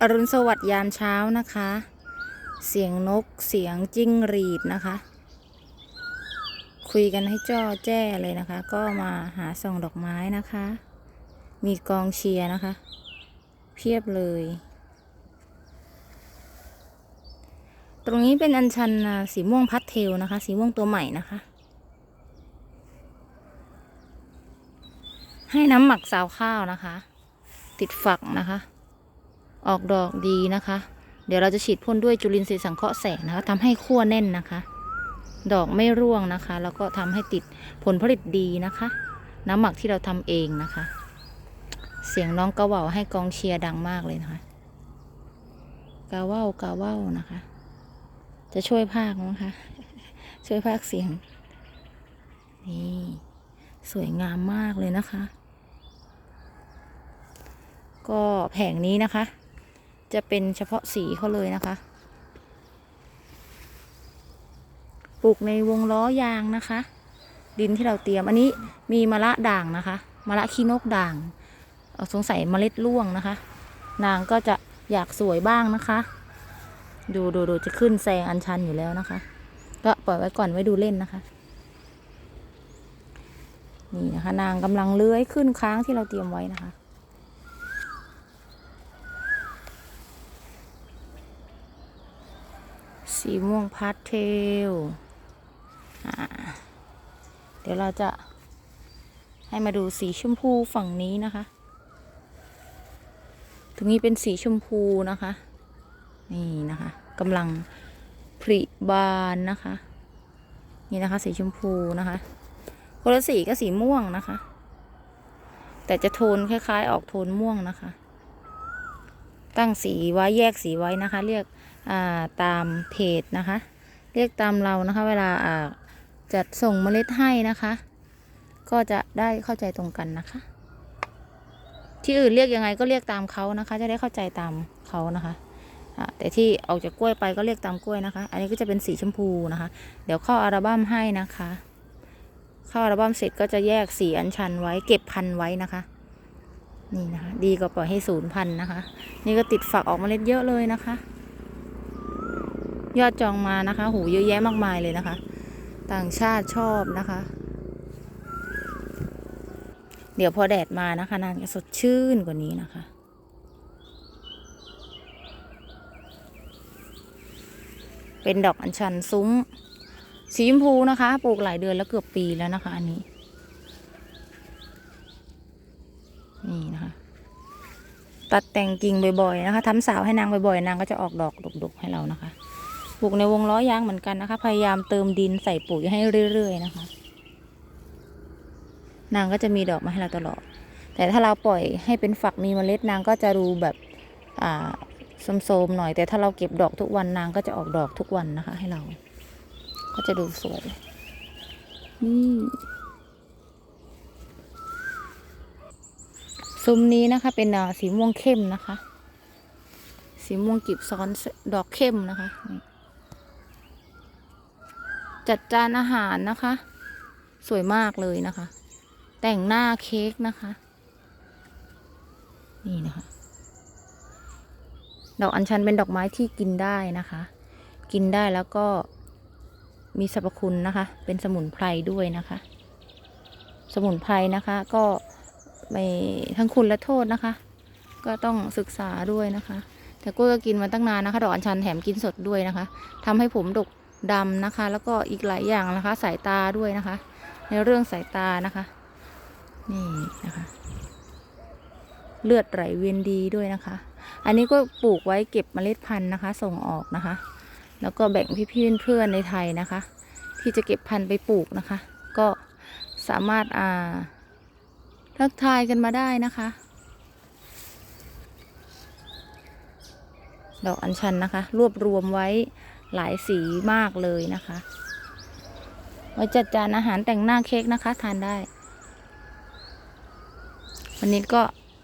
อรุณสวัสดิ์ยามเช้านะคะ เสียงนกเสียงจิ้งหรีดนะคะ คุยกันให้จ้อแจ้เลยนะคะ ก็มาหาส่องดอกไม้นะคะ มีกองเชียร์นะคะ เพียบเลย ตรงนี้เป็นอัญชันสีม่วงพัดเทลนะคะ สีม่วงตัวใหม่นะคะ ให้น้ำหมักสาวข้าวนะคะ ติดฝักนะคะ ออกดอกดีนะคะ เดี๋ยวเราจะฉีดพ่นด้วยจุลินทรีย์สังเคราะห์แสงนะคะทำให้ขั้วแน่นนะคะ ดอกไม่ร่วงนะคะ แล้วก็ทำให้ติดผลผลิตดีนะคะ น้ำหมักที่เราทำเองนะคะ เสียงน้องกระว่าให้กองเชียร์ดังมากเลยนะคะกาว่าวกาว่าวนะคะ จะช่วยภาคนะคะ ช่วยภาคเสียง นี่สวยงามมากเลยนะคะ ก็แผงนี้นะคะ จะเป็นเฉพาะสีเขาเลยนะคะ ปลูกในวงล้อยางนะคะ ดินที่เราเตรียม อันนี้มีมะละด่างนะคะ มะละขี้นกด่างสงสัยเมล็ดร่วงนะคะ นางก็จะอยากสวยบ้างนะคะ ดูดูดูจะขึ้นแซงอันชันอยู่แล้วนะคะ ก็ปล่อยไว้ก่อนไว้ดูเล่นนะคะ นี่นะคะ นางกำลังเลื้อยขึ้นค้างที่เราเตรียมไว้นะคะ สีม่วงพาสเทลอ่าเดี๋ยวเราจะให้มาดูสีชมพูฝั่งนี้นะคะ ตรงนี้เป็นสีชมพูนะคะ นี่นะคะกำลังผลิบานนะคะ นี่นะคะสีชมพูนะคะคนละสีก็สีม่วงนะคะ แต่จะโทนคล้าย ๆ ออกโทนม่วงนะคะ ตั้งสีไว้แยกสีไว้นะคะ เรียก ตามเพจนะคะ เรียกตามเรานะคะ เวลาาจัดส่งเมล็ดให้นะคะ ก็จะได้เข้าใจตรงกันนะคะ ที่อื่นเรียกยังไงก็เรียกตามเขานะคะ จะได้เข้าใจตามเขานะคะแต่ที่ออกจากกล้วยไปก็เรียกตามกล้วยนะคะ อันนี้ก็จะเป็นสีชมพูนะคะ เดี๋ยวเข้าอัลบั้มให้นะคะ เข้าอัลบั้มเสร็จก็จะแยกสีอัญชันไว้ เก็บพันไว้นะคะ นี่นะคะ ดีกว่าปล่อยให้ศูนย์พันธุ์นะคะ นี่ก็ติดฝักออกเมล็ดเยอะเลยนะคะ ยอดจองมานะคะหูเยอะแยะมากมายเลยนะคะ ต่างชาติชอบนะคะ เดี๋ยวพอแดดมานะคะนางจะสดชื่นกว่านี้นะคะเป็นดอกอัญชันซุ้มสีชมพูนะคะ ปลูกหลายเดือนแล้วเกือบปีแล้วนะคะ อันนี้ นี่นะคะ ตัดแต่งกิ่งบ่อยๆนะคะทำสาวให้นางบ่อยๆนางก็จะออกดอกดกๆให้เรานะคะ ปลูกในวงล้อยางเหมือนกันนะคะ พยายามเติมดินใส่ปุ๋ยให้เรื่อยๆนะคะ นางก็จะมีดอกมาให้เราตลอด แต่ถ้าเราปล่อยให้เป็นฝักมีเมล็ดนางก็จะดูแบบอ่าโสมๆหน่อย แต่ถ้าเราเก็บดอกทุกวันนางก็จะออกดอกทุกวันนะคะ ให้เรา ก็จะดูสวยนี่ซุ้มนี้นะคะ เป็นสีม่วงเข้มนะคะ สีม่วงกีบซ้อนดอกเข้มนะคะ จัดจานอาหารนะคะ สวยมากเลยนะคะ แต่งหน้าเค้กนะคะ นี่นะคะ ดอกอัญชันเป็นดอกไม้ที่กินได้นะคะ กินได้แล้วก็มีสรรพคุณนะคะ เป็นสมุนไพรด้วยนะคะ สมุนไพรนะคะก็ไม่ทั้งคุณและโทษนะคะ ก็ต้องศึกษาด้วยนะคะ แต่กล้ยก็กินมาตั้งนานนะคะ ดอกอัญชันแถมกินสดด้วยนะคะทำให้ผมดก ดำนะคะ แล้วก็อีกหลายอย่างนะคะ สายตาด้วยนะคะ ในเรื่องสายตานะคะ นี่นะคะ เลือดไหลเวียนดีด้วยนะคะ อันนี้ก็ปลูกไว้เก็บเมล็ดพันธุ์นะคะ ส่งออกนะคะ แล้วก็แบ่งพี่ๆเพื่อนๆในไทยนะคะ ที่จะเก็บพันธุ์ไปปลูกนะคะ ก็สามารถอ่าทักทายกันมาได้นะคะ ดอกอัญชันนะคะ รวบรวมไว้ หลายสีมากเลยนะคะไว้จัดจานอาหารแต่งหน้าเค้กนะคะ ทานได้ วันนี้ก็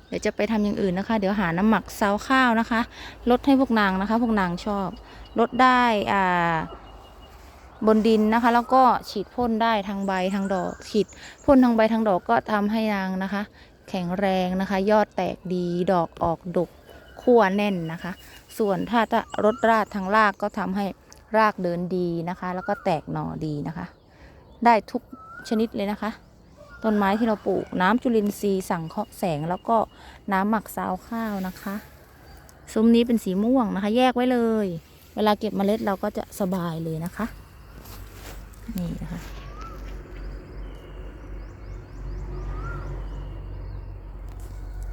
เดี๋ยวจะไปทำอย่างอื่นนะคะ เดี๋ยวหาน้ำหมักซาวข้าวนะคะ ลดให้พวกนางนะคะ พวกนางชอบ ลดได้อ่าบนดินนะคะ แล้วก็ฉีดพ่นได้ทางใบทางดอกฉีดพ่นทางใบทางดอกก็ทำให้นางนะคะ แข็งแรงนะคะ ยอดแตกดีดอกออกดกขั้วแน่นนะคะ ส่วนถ้าจะรดราดทางรากก็ทำให้ รากเดินดีนะคะ แล้วก็แตกหน่อดีนะคะ ได้ทุกชนิดเลยนะคะ ต้นไม้ที่เราปลูกน้ำจุลินทรีย์สั่งเคราะห์แสงแล้วก็น้ำหมักซาวข้าวนะคะซุ้มนี้เป็นสีม่วงนะคะ แยกไว้เลย เวลาเก็บเมล็ดเราก็จะสบายเลยนะคะ นี่นะคะ